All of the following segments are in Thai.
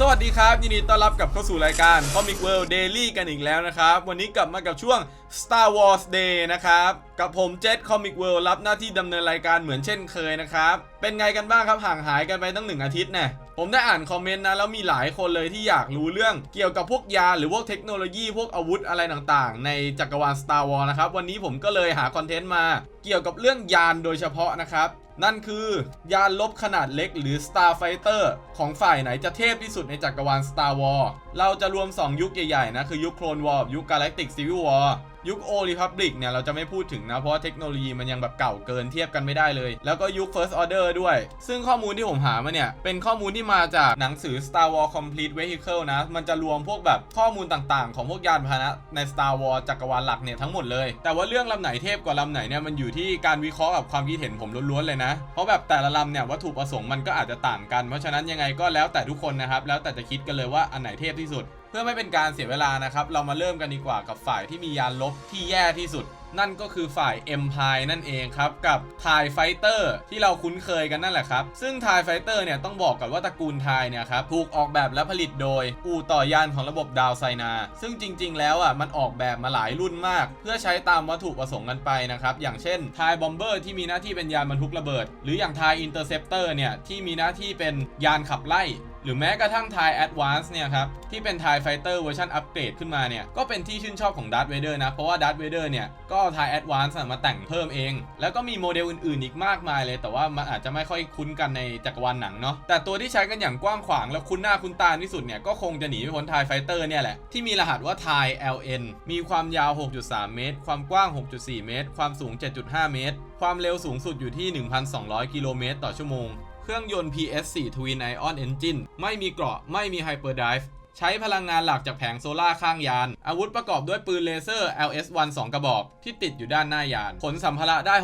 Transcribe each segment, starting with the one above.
สวัสดีครับ ยินดีต้อนรับกลับเข้าสู่รายการ Comic World Daily กันอีกแล้วนะครับ วันนี้กลับมากับช่วง Star Wars Day นะครับ กับผมเจ t Comic World รับหน้าที่ดำเนินรายการเหมือนเช่นเคยนะครับ เป็นไงกันบ้างครับห่างหายกันไปตั้งหนึ่งอาทิตย์น่ ผมได้อ่านคอมเมนต์นะแล้วมีหลายคนเลยที่อยากรู้เรื่องเกี่ยวกับพวกยาหรือพวกเทคโนโลยีพวกอาวุธอะไรต่างๆ ในจักรวาล Star Wars นะครับ วันนี้ผมก็เลยหาคอนเทนต์มาเกี่ยวกับเรื่องยานโดยเฉพาะนะครับ นั่นคือยานลบขนาดเล็กหรือ Starfighter ของฝ่ายไหนจะเทพที่สุดในจักรวาล Star Wars เราจะรวม 2 ยุคใหญ่ๆนะคือยุค Clone War ยุค Galactic Civil War ยุค Old Republic เนี่ยเราจะไม่พูดถึงนะ เพราะเทคโนโลยีมันยังแบบเก่าเกินเทียบกันไม่ได้เลย แล้วก็ยุค First Order ด้วย ซึ่งข้อมูลที่ผมหามาเนี่ย เป็นข้อมูลที่มาจากหนังสือ Star Wars Complete Vehicle นะ มันจะรวมพวกแบบข้อมูลต่างๆ ของพวกยานพาหนะใน Star Wars จักรวาลหลักเนี่ยทั้งหมดเลย แต่ว่าเรื่องลำไหนเทพกว่าลำไหนเนี่ยมันอยู่ที่การวิเคราะห์กับความคิดเห็นผมล้วนๆเลยนะ เพราะแบบแต่ละลำเนี่ยวัตถุประสงค์มันก็อาจจะต่างกัน เพราะฉะนั้นยังไงก็แล้วแต่ทุกคนนะครับแล้วแต่จะคิดกันเลยว่าอันไหนเทพที่สุด พื่อไม่เป็นการเสียเวลานะครับ เรามาเริ่มกันดีกว่ากับฝ่ายที่มียานลบที่แย่ที่สุด นั่นก็คือฝ่าย Empire นั่นเองครับ กับ TIE Fighter ที่เราคุ้นเคยกันนั่นแหละครับ ซึ่ง TIE Fighter เนี่ยต้องบอกก่อนว่าตระกูล TIE เนี่ยครับถูกออกแบบและผลิตโดย อู่ต่อยานของระบบดาวไซนา ซึ่งจริง ๆ แล้วอะมันออกแบบมาหลายรุ่นมาก เพื่อใช้ตามวัตถุประสงค์กันไปนะครับอย่างเช่น TIE Bomber ที่มีหน้าที่เป็นยานบรรทุกระเบิด หรืออย่าง TIE Interceptor เนี่ยที่มีหน้าที่เป็นยานขับไล่ หรือแม้กระทั่ง TIE Advance เนี่ยครับ ที่เป็น TIE Fighter เวอร์ชันอัปเกรดขึ้นมาเนี่ย ก็เป็นที่ชื่นชอบของ Darth Vader นะ เพราะว่า Darth Vader เนี่ยก็ TIE Advance อะมาแต่งเพิ่มเอง แล้วก็มีโมเดลอื่นๆ อีกมากมายเลย แต่ว่ามันอาจจะไม่ค่อยคุ้นกันในจักรวาลหนังเนาะแต่ตัวที่ใช้กันอย่างกว้างขวางและคุ้นหน้าคุ้นตาที่สุดเนี่ยก็คงจะหนีไม่พ้น TIE Fighter เนี่ยแหละที่มีรหัสว่า TIE LN มีความยาว 6.3 เมตร ความกว้าง 6.4 เมตร ความสูง 7.5 เมตร ความเร็วสูงสุดอยู่ที่ 1,200 กิโลเมตรต่อชั่วโมง เครื่องยนต์ PS4 Twin Ion Engine ไม่มีเกราะไม่มี Hyperdrive ใช้พลังงานหลักจากแผงโซล่าข้างยาน อาวุธประกอบด้วยปืนเลเซอร์ LS1 2 กระบอก ที่ติดอยู่ด้านหน้ายาน ขนสัมภาระได้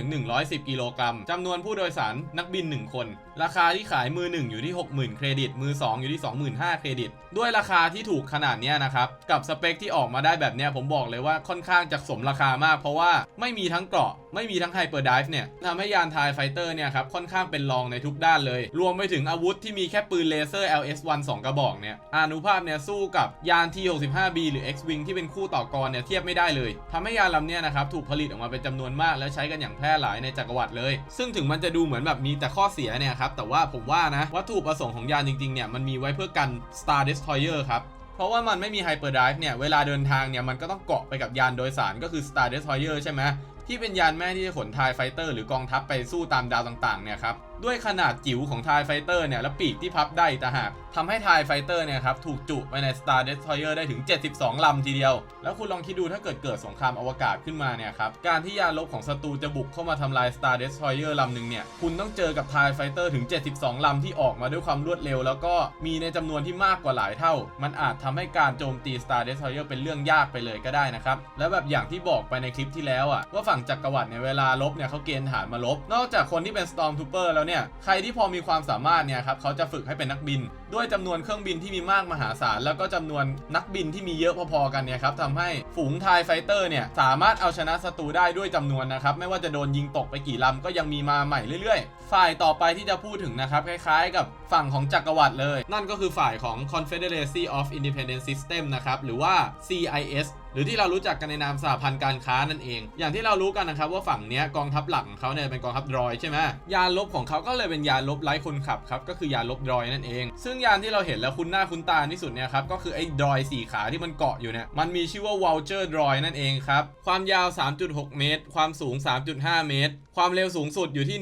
65-110 กิโลกรัมจำนวนผู้โดยสารนักบิน 1 คนราคาที่ขายมือ 1 อยู่ที่ 60,000 เครดิต มือ 2 อยู่ที่ 25,000 เครดิต ด้วยราคาที่ถูกขนาดนี้นะครับ กับสเปคที่ออกมาได้แบบเนี้ยผมบอกเลยว่าค่อนข้างจะสมราคามาก เพราะว่าไม่มีทั้งเกราะ ไม่มีทั้งไฮเปอร์ไดฟ์เนี่ยทำให้ยานทายไฟเตอร์เนี่ยครับค่อนข้างเป็นรองในทุกด้านเลย รวมไปถึงอาวุธที่มีแค่ปืนเลเซอร์ LS1 2 กระบอกเนี่ยอานุภาพเนี่ยสู้กับยาน T65B หรือ X-Wing ที่เป็นคู่ต่อกรเนี่ยเทียบไม่ได้เลยทำให้ยานลำเนี้ยนะครับถูกผลิตออกมาเป็นจำนวนมาก และใช้กันอย่างแพร่หลายในจักรวรรดิเลย ซึ่งถึงมันจะดูเหมือนแบบมีแต่ข้อเสียเนี่ยครับ แต่ว่าผมว่านะ วัตถุประสงค์ของยานจริงๆเนี่ยมันมีไว้เพื่อกัน Star Destroyer ครับเพราะว่ามันไม่มีไฮเปอร์ไดรฟ์เนี่ยเวลาเดินทางเนี่ยมันก็ต้องเกาะไปกับยานโดยสารก็คือ Star Destroyer ใช่ไหมที่เป็นยานแม่ที่จะขนทายไฟเตอร์หรือกองทัพไปสู้ตามดาวต่างๆเนี่ยครับด้วยขนาดจิ๋วของทายไฟเตอร์เนี่ยและปีกที่พับได้อีกต่หาก ทำให้ทายไฟเตอร์เนี่ยครับถูกจุไปใน Star Destroyer ได้ถึง 72 ลำทีเดียว แล้วคุณลองคิดดูถ้าเกิดเกิดสงครามอวกาศขึ้นมาเนี่ยครับ การที่ยานลบของศัตรูจะบุกเข้ามาทำลาย Star Destroyer ลำหนึ่งเนี่ย คุณต้องเจอกับทายไฟเตอร์ถึง 72 ลำที่ออกมาด้วยความรวดเร็ว แล้วก็มีในจำนวนที่มากกว่าหลายเท่า มันอาจทำให้การโจมตี Star Destroyer เป็นเรื่องยากไปเลยก็ได้นะครับ และแบบอย่างที่บอกไปในคลิปที่แล้วอะว่าฝั่งจักรวรรดิเนี่ยเวลาลบเนี่ยเขาเกณฑ์ฐานมาลบ นอกจากคนที่เป็น Stormtrooper แล้วเนี่ย ใครที่พอมีความสามารถเนี่ยครับเขาจะฝึกให้เป็นนักบิน ด้วยจำนวนเครื่องบินที่มีมากมหาศาล แล้วก็จำนวนนักบินที่มีเยอะพอๆกันเนี่ยครับทำให้ฝูงทายไฟเตอร์เนี่ยสามารถเอาชนะศัตรูได้ด้วยจำนวนนะครับไม่ว่าจะโดนยิงตกไปกี่ลำก็ยังมีมาใหม่เรื่อยๆ ฝ่ายต่อไปที่จะพูดถึงนะครับคล้ายๆ กับฝั่งของจักรวรรดิเลย นั่นก็คือฝ่ายของ Confederacy of Independent System นะครับหรือว่า CIS หรือที่เรารู้จักกันในนามสหพันธ์การค้านั่นเอง อย่างที่เรารู้กันนะครับว่าฝั่งเนี้ยกองทัพหลักของเขาเนี่ยเป็นกองทัพดรอยใช่ไหมยานลบของเขาก็เลยเป็นยานลบไร้คนขับครับก็คือยานลบดรอยนั่นเอง ซึ่งยานที่เราเห็นแล้วคุ้นหน้าคุ้นตาที่สุดเนี่ยครับก็คือไอ้ดรอยสี่ขาที่มันเกาะอยู่เนี่ยมันมีชื่อว่า Vulture Droid นั่นเองครับความยาว 3.6 เมตร ความสูง 3.5 เมตร ความเร็วสูงสุดอยู่ที่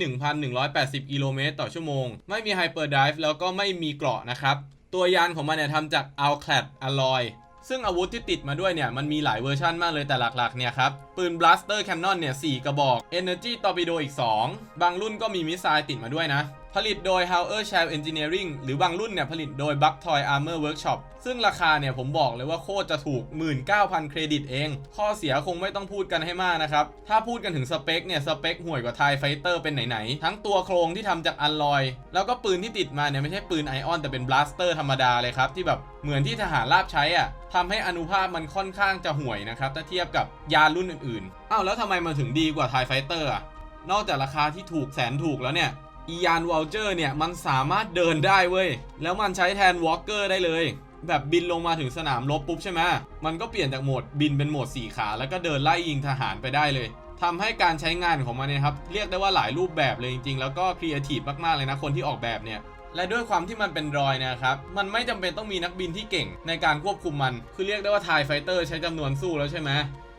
1,180 กิโลเมตรต่อชั่วโมง ไม่มี Hyperdrive แล้วก็ไม่มีเกราะนะครับตัวยานของมันเนี่ยทำจาก Alclad Alloy ซึ่งอาวุธที่ติดมาด้วยเนี่ยมันมีหลายเวอร์ชันมากเลยแต่หลักๆเนี่ยครับปืน blaster cannon เนี่ยสกระบอก energy torpedo อีก 2 บางรุ่นก็มีมิสไซล์ติดมาด้วยนะ ผลิตโดย Hauer Shell Engineering หรือบางรุ่นเนี่ยผลิตโดย Buck Toy Armor Workshop ซึ่งราคาเนี่ยผมบอกเลยว่าโคตรจะถูก 19,000 เครดิตเอง ข้อเสียคงไม่ต้องพูดกันให้มากนะครับ ถ้าพูดกันถึงสเปคเนี่ยสเปคห่วยกว่า TIE Fighter เป็นไหนๆ ทั้งตัวโครงที่ทำจากอัลลอย แล้วก็ปืนที่ติดมาเนี่ยไม่ใช่ปืนไอออนแต่เป็นบลาสเตอร์ธรรมดาเลยครับ ที่แบบเหมือนที่ทหารราบใช้อะทำให้อนุภาพมันค่อนข้างจะห่วยนะครับถ้าเทียบกับยานรุ่นอื่นๆอ้าวแล้วทำไมมันถึงดีกว่า TIE Fighter อะนอกจากราคาที่ถูกแสนถูกแล้วเนี่ย อียานวอลเจอร์เนี่ย มันสามารถเดินได้เว้ย แล้วมันใช้แทนวอล์กเกอร์ได้เลย แบบบินลงมาถึงสนามรบปุ๊บใช่ไหมมันก็เปลี่ยนจากโหมดบินเป็นโหมดสี่ขา แล้วก็เดินไล่ยิงทหารไปได้เลยทำให้การใช้งานของมันเนี่ยครับ เรียกได้ว่าหลายรูปแบบเลยจริงๆ แล้วก็ครีเอทีฟมากๆเลยนะคนที่ออกแบบเนี่ยและด้วยความที่มันเป็นรอยนะครับ มันไม่จำเป็นต้องมีนักบินที่เก่งในการควบคุมมัน คือเรียกได้ว่า TIE Fighter ใช้จำนวนสู้แล้วใช่ไหม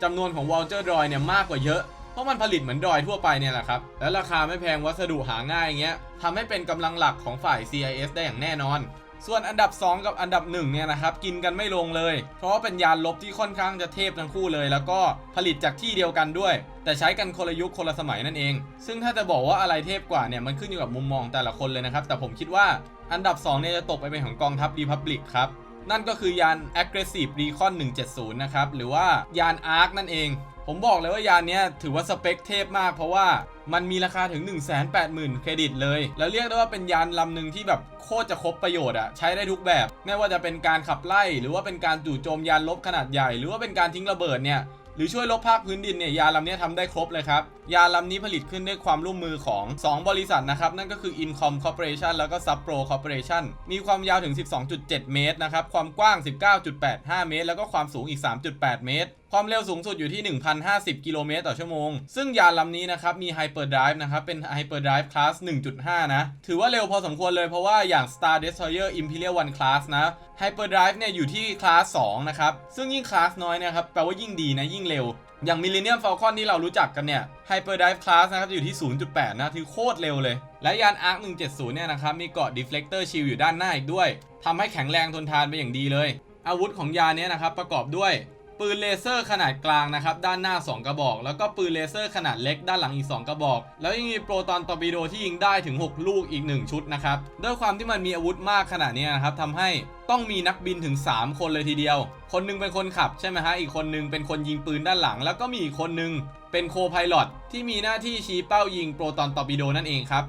จำนวนของ Vulture Droid เนี่ยมากกว่าเยอะ เพราะมันผลิตเหมือนดอยทั่วไปเนี่ยแหละครับ และราคาไม่แพงวัสดุหาง่ายอย่างเงี้ยทำให้เป็นกำลังหลักของฝ่าย CIS ได้อย่างแน่นอน ส่วนอันดับ 2 กับอันดับ1เนี่ยนะครับกินกันไม่ลงเลย เพราะว่าเป็นยานลบที่ค่อนข้างจะเทพทั้งคู่เลย แล้วก็ผลิตจากที่เดียวกันด้วย แต่ใช้กันคนละยุคคนละสมัยนั่นเอง ซึ่งถ้าจะบอกว่าอะไรเทพกว่าเนี่ยมันขึ้นอยู่กับมุมมองแต่ละคนเลยนะครับแต่ผมคิดว่าอันดับ2เนี่ยจะตกไปเป็นของกองทัพ Republic ครับนั่นก็คือยาน Aggressive Recon 170 นะครับ หรือว่ายาน ARC นั่นเอง ผมบอกเลยว่ายานนี้ถือว่าสเปคเทพมาก เพราะว่ามันมีราคาถึง 180,000 เครดิตเลย แล้วเรียกได้ว่าเป็นยานลำหนึ่งที่แบบโคตรจะครบประโยชน์อะใช้ได้ทุกแบบ ไม่ว่าจะเป็นการขับไล่ หรือว่าเป็นการจู่โจมยานลบขนาดใหญ่ หรือว่าเป็นการทิ้งระเบิดเนี่ยหรือช่วยลบภาคพื้นดินเนี่ยยานลำนี้ทำได้ครบเลยครับ ยานลำนี้ผลิตขึ้นด้วยความร่วมมือของ 2 บริษัทนะครับ นั่นก็คือ Incom Corporation แล้วก็ Subpro Corporation มีความยาวถึง 12.7 เมตรนะครับ ความกว้าง 19.85 เมตร แล้วก็ความสูงอีก 3.8 เมตร ความเร็วสูงสุดอยู่ที่ 1,050 กิโลเมตรต่อชั่วโมง ซึ่งยานลำนี้นะครับมี Hyperdrive นะครับเป็น Hyperdrive Class 1.5 นะ ถือว่าเร็วพอสมควรเลยเพราะว่าอย่าง Star Destroyer Imperial One Class นะ Hyperdrive เนี่ยอยู่ที่ Class 2นะครับซึ่งยิ่ง Class น้อยนะครับแปลว่ายิ่งดีนะยิ่งเร็วอย่าง Millennium Falcon ที่เรารู้จักกันเนี่ย Hyperdrive Class นะครับอยู่ที่ 0.8 นะถือโคตรเร็วเลย และยาน Arc 170 เนี่ยนะครับ มีเกาะ Deflector Shield อยู่ด้านหน้าอีกด้วย ทำให้แข็งแรงทนทานไปอย่างดีเลย อาวุธของยานนี้นะครับ ประกอบด้วย ปืนเลเซอร์ขนาดกลางนะครับด้านหน้า 2 กระบอก แล้วก็ปืนเลเซอร์ขนาดเล็กด้านหลังอีก 2 กระบอก แล้วยังมีโปรตอนตอร์ปิโดที่ยิงได้ถึง 6 ลูกอีก 1 ชุดนะครับด้วยความที่มันมีอาวุธมากขนาดนี้นะครับทำให้ต้องมีนักบินถึง 3 คนเลยทีเดียว คนหนึงเป็นคนขับใช่ไหมฮะอีกคนหนึงเป็นคนยิงปืนด้านหลัง แล้วก็มีอีกคนหนึงเป็นโคไพลอตที่มีหน้าที่ชี้เป้ายิงโปรตอนตอร์ปิโดนั่นเองครับ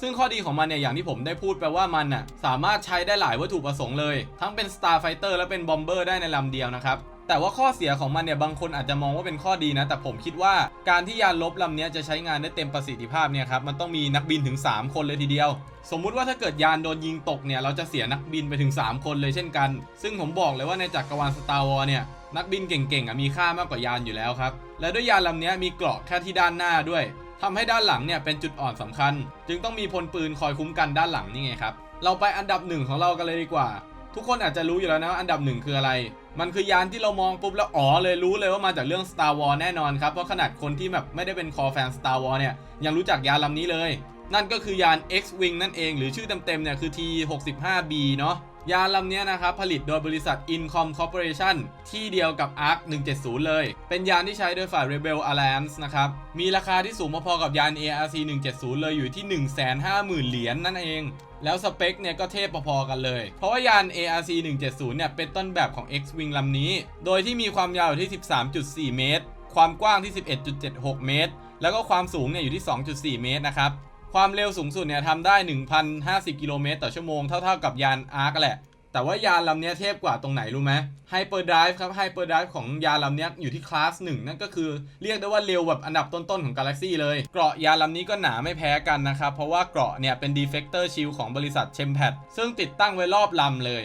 ซึ่งข้อดีของมันเนี่ยอย่างที่ผมได้พูดไปว่ามันน่ะสามารถใช้ได้หลายวัตถุประสงค์เลย ทั้งเป็น Starfighter และเป็น Bomber ได้ในลำเดียวนะครับ แต่ว่าข้อเสียของมันเนี่ยบางคนอาจจะมองว่าเป็นข้อดีนะ แต่ผมคิดว่าการที่ยานลบลำนี้จะใช้งานได้เต็มประสิทธิภาพเนี่ยครับมันต้องมีนักบินถึง 3 คนเลยทีเดียว สมมุติว่าถ้าเกิดยานโดนยิงตกเนี่ยเราจะเสียนักบินไปถึง 3 คนเลยเช่นกัน ซึ่งผมบอกเลยว่าในจักรวาล Star Wars เนี่ยนักบินเก่งๆอะมีค่ามากกว่ายานอยู่แล้วครับและด้วยยานลำนี้มีเกราะแค่ที่ด้านหน้าด้วยทำให้ด้านหลังเนี่ยเป็นจุดอ่อนสำคัญ จึงต้องมีพลปืนคอยคุ้มกันด้านหลังนี่ไงครับเราไปอันดับหนึ่งของเรากันเลยดีกว่า ทุกคนอาจจะรู้อยู่แล้วนะอันดับหนึ่งคืออะไร มันคือยานที่เรามองปุ๊บแล้วอ๋อเลยรู้เลยว่ามาจากเรื่อง Star Wars แน่นอนครับ เพราะขนาดคนที่แบบไม่ได้เป็นคอแฟน Star Wars เนี่ยยังรู้จักยานลำนี้เลย นั่นก็คือยาน X-Wing นั่นเองหรือชื่อเต็มๆเนี่ยคือ T65B เนาะ ยานลำนี้นะครับ ผลิตโดยบริษัท Incom Corporation ที่เดียวกับ ARC 170 เลย เป็นยานที่ใช้โดยฝ่าย Rebel Alliance นะครับ มีราคาที่สูงพอๆกับยาน ARC 170 เลยอยู่ที่ 150,000 เหรียญนนั่นเอง แล้วสเปคเนี่ยก็เทพพอๆกันเลย เพราะว่ายาน ARC 170 เนี่ยเป็นต้นแบบของ X-Wing ลำนี้ โดยที่มีความยาวอยู่ที่ 13.4 เมตร ความกว้างที่ 11.76 เมตร แล้วก็ความสูงเนี่ยอยู่ที่ 2.4 เมตรนะครับ ความเร็วสูงสุดเนี่ยทำได้ 1,050 กิโลเมตรต่อชั่วโมงเท่าๆกับยานอาร์กแหละ แต่ว่ายานลำนี้เทพกว่าตรงไหนรู้ไหมไฮเปอร์ไดรฟ์ครับไฮเปอร์ไดรฟ์ของยานลำนี้อยู่ที่คลาสหนึ่งนั่นก็คือเรียกได้ว่าเร็วแบบอันดับต้นๆของกาแล็กซี่เลย เกราะยานลำนี้ก็หนาไม่แพ้กันนะครับ เพราะว่าเกราะเนี่ยเป็นดีเฟกเตอร์ชิลของบริษัทเชมแพดซึ่งติดตั้งไว้รอบลำเลย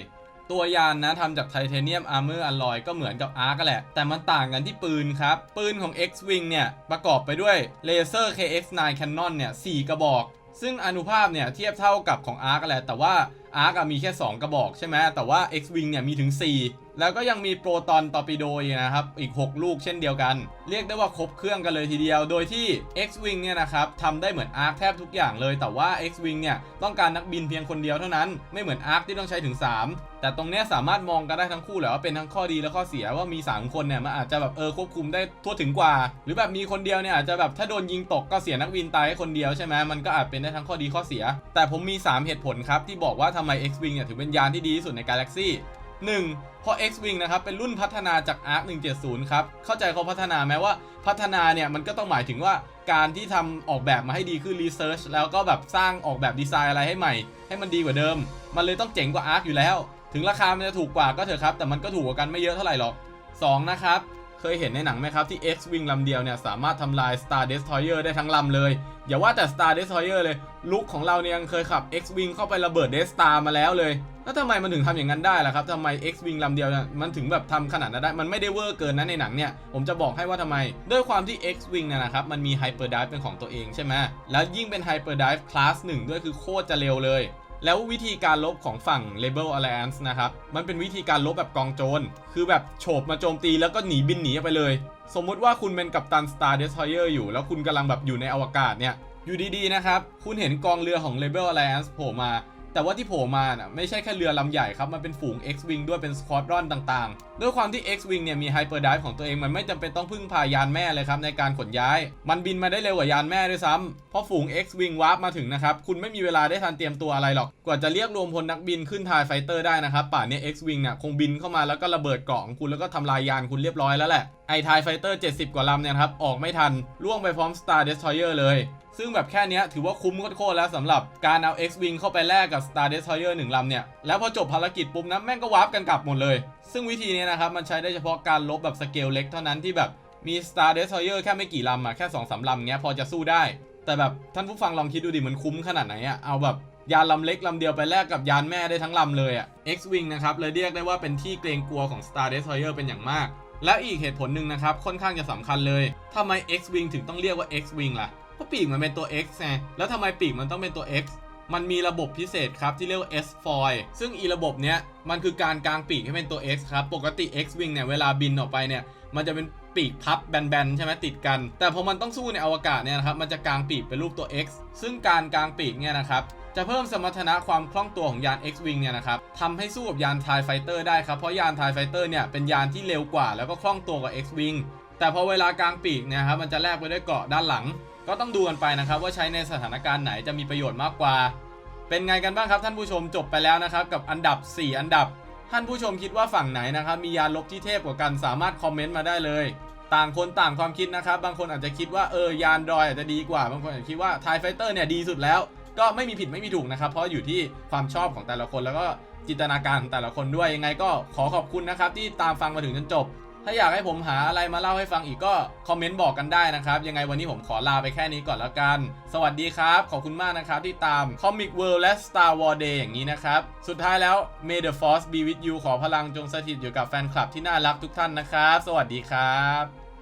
ตัวยานนะทำจากไทเทเนียมอาร์เมอร์อลลอยก็เหมือนกับอาร์กแหละ แต่มันต่างกันที่ปืนครับ ปืนของ X-Wing เนี่ย ประกอบไปด้วยเลเซอร์ KX9 Cannon เนี่ย4กระบอก ซึ่งอนุภาพเนี่ย เทียบเท่ากับของอาร์กแหละ แต่ว่าอาร์กมีแค่ 2 กระบอกใช่ไหมแต่ว่า X-Wing เนี่ยมีถึง 4แล้วก็ยังมีโปรตอนตอร์ปิโดอีกนะครับ อีก 6 ลูกเช่นเดียวกัน เรียกได้ว่าครบเครื่องกันเลยทีเดียว โดยที่ X-Wing เนี่ยนะครับทำได้เหมือน Arc แทบทุกอย่างเลย แต่ว่า X-Wing เนี่ยต้องการนักบินเพียงคนเดียวเท่านั้น ไม่เหมือน Arc ที่ต้องใช้ถึง 3 แต่ตรงนี้สามารถมองกันได้ทั้งคู่แหละว่าเป็นทั้งข้อดีและข้อเสียว่ามี 3 คนเนี่ยมันอาจจะแบบเออควบคุมได้ทั่วถึงกว่า หรือแบบมีคนเดียวเนี่ยอาจจะแบบถ้าโดนยิงตกก็เสียนักบินตายแค่คนเดียวใช่ไหมมันก็อาจเป็นได้ทั้งข้อดีข้อเสีย แต่ผมมี 3 เหตุผลครับที่บอกว่าทำไม X-Wing เนี่ยถือเป็นยานที่ดีที่สุดในกาแล็กซี่ 1. เพราะ X-Wing นะครับเป็นรุ่นพัฒนาจาก ARC 170 ครับ เข้าใจเขาพัฒนาแม้ว่าพัฒนาเนี่ยมันก็ต้องหมายถึงว่าการที่ทำออกแบบมาให้ดีขึ้น Research แล้วก็แบบสร้างออกแบบดีไซน์อะไรให้ใหม่ ให้มันดีกว่าเดิม มันเลยต้องเจ๋งกว่า ARC อยู่แล้ว ถึงราคามันจะถูกกว่าก็เถอะครับ แต่มันก็ถูกกว่ากันไม่เยอะเท่าไหร่หรอก 2 นะครับ เคยเห็นในหนังไหมครับ ที่ X-Wing ลำเดียวเนี่ย สามารถทำลาย Star Destroyer ได้ทั้งลำเลย อย่าว่าแต่ Star Destroyer เลย ลุกของเราเนี่ยยังเคยขับ X-Wing เข้าไประเบิด Death Star มาแล้วเลย แล้วทำไมมันถึงทำอย่างนั้นได้ล่ะครับทำไม X-Wing ลำเดียวเนี่ยมันถึงแบบทำขนาดนั้นได้ มันไม่ได้เวอร์เกินนะในหนังเนี่ย ผมจะบอกให้ว่าทำไม ด้วยความที่ X-Wing เนี่ยนะครับ มันมี Hyper Dive เป็นของตัวเองใช่ไหมแล้วยิ่งเป็น Hyper Dive Class 1 ด้วยคือโคตรจะเร็วเลย แล้ววิธีการลบของฝั่ง Label Alliance นะครับ มันเป็นวิธีการลบแบบกองโจร คือแบบโฉบมาโจมตีแล้วก็หนีบินหนีไปเลย สมมุติว่าคุณเป็นกัปตัน Star Destroyer อยู่ แล้วคุณกำลังแบบอยู่ในอวกาศเนี่ย อยู่ดีๆนะครับ คุณเห็นกองเรือของ Label Alliance โผล่มา แต่ว่าที่โผล่มาน่ะไม่ใช่แค่เรือลำใหญ่ครับ มันเป็นฝูง X-Wing ด้วยเป็นสควอดรอนต่างๆ ด้วยความที่ X-Wing เนี่ยมี Hyperdrive ของตัวเองมันไม่จำเป็นต้องพึ่งพายานแม่เลยครับในการขนย้าย มันบินมาได้เร็วกว่ายานแม่ด้วยซ้ำเพราะฝูง X-Wing วาร์ปมาถึงนะครับ คุณไม่มีเวลาได้ทันเตรียมตัวอะไรหรอก กว่าจะเรียกรวมพลนักบินขึ้นทายไฟเตอร์ได้นะครับป่านนี้ X-Wing เนี่ยคงบินเข้ามาแล้วก็ระเบิดเกาะของคุณแล้วก็ทำลายยานคุณเรียบร้อยแล้วแหละไอทายไฟเตอร์70 กว่าลำเนี่ยครับออกไม่ทันล่วงไปพร้อม Star Destroyer เลย ซึ่งแบบแค่นี้ถือว่าคุ้มโคตรแล้วสำหรับการเอา X-Wing เข้าไปแลกกับ Star Destroyer 1ลำเนี่ย แล้วพอจบภารกิจปุ๊บนะแม่งก็วาร์ปกันกลับหมดเลย ซึ่งวิธีนี้นะครับ มันใช้ได้เฉพาะการลบแบบสเกลเล็กเท่านั้นที่แบบมี Star Destroyer แค่ไม่กี่ลำอะแค่2อสลำเงี้ยพอจะสู้ได้ แต่แบบท่านผู้ฟังลองคิดดูดิมันคุ้มขนาดไหนอะเอาแบบยานลำเล็กลำเดียวไปแลกกับยานแม่ได้ทั้งลำเลยอะ X-Wing นะครับเลยเรียกได้ว่าเป็นที่เกรงกลัวของ Star Destroyer เป็นอย่างมากและอีกเหตุผลหนึ่งนะครับ ค่อนข้างจะสำคัญเลยทำไม X-Wing ถึงต้องเรียกว่า X-Wing ล่ะ เพราะปีกมันเป็นตัว X ไงแล้วทำไมปีกมันต้องเป็นตัว X มันมีระบบพิเศษครับที่เรียกว่า S foil ซึ่งอีระบบเนี้ยมันคือการกางปีกให้เป็นตัว X ครับปกติ X wing เนี่ยเวลาบินออกไปเนี่ยมันจะเป็นปีกพับแบนๆใช่ไหมติดกัน แต่พอมันต้องสู้ในอวกาศเนี่ยนะครับมันจะกางปีกเป็นรูปตัว X ซึ่งการกางปีกเนี่ยนะครับจะเพิ่มสมรรถนะความคล่องตัวของยาน X-Wing เนี่ยนะครับทำให้สู้กับยาน TIE Fighter ได้ครับ เพราะยาน TIE Fighter เนี่ยเป็นยานที่เร็วกว่าแล้วก็คล่องตัวกว่า X-Wing แต่พอเวลากางปีกเนี่ยครับมันจะแลกไปด้วยเกาะด้านหลัง ก็ต้องดูกันไปนะครับว่าใช้ในสถานการณ์ไหนจะมีประโยชน์มากกว่า เป็นไงกันบ้างครับท่านผู้ชมจบไปแล้วนะครับกับอันดับ 4 อันดับ ท่านผู้ชมคิดว่าฝั่งไหนนะครับมียานลบที่เทพกว่ากันสามารถคอมเมนต์มาได้เลย ต่างคนต่างความคิดนะครับ บางคนอาจจะคิดว่าเออยานดอยอาจจะดีกว่า บางคนอาจจะคิดว่าไทไฟเตอร์เนี่ยดีสุดแล้ว ก็ไม่มีผิดไม่มีถูกนะครับเพราะอยู่ที่ความชอบของแต่ละคนแล้วก็จินตนาการของแต่ละคนด้วยยังไงก็ขอขอบคุณนะครับที่ตามฟังมาถึงจนจบ ถ้าอยากให้ผมหาอะไรมาเล่าให้ฟังอีกก็คอมเมนต์บอกกันได้นะครับ ยังไงวันนี้ผมขอลาไปแค่นี้ก่อนแล้วกัน สวัสดีครับ ขอบคุณมากนะครับที่ตาม Comic World และ Star War Day อย่างนี้นะครับ สุดท้ายแล้ว May the Force be with you ขอพลังจงสถิตอยู่กับแฟนคลับที่น่ารักทุกท่านนะครับ สวัสดีครับ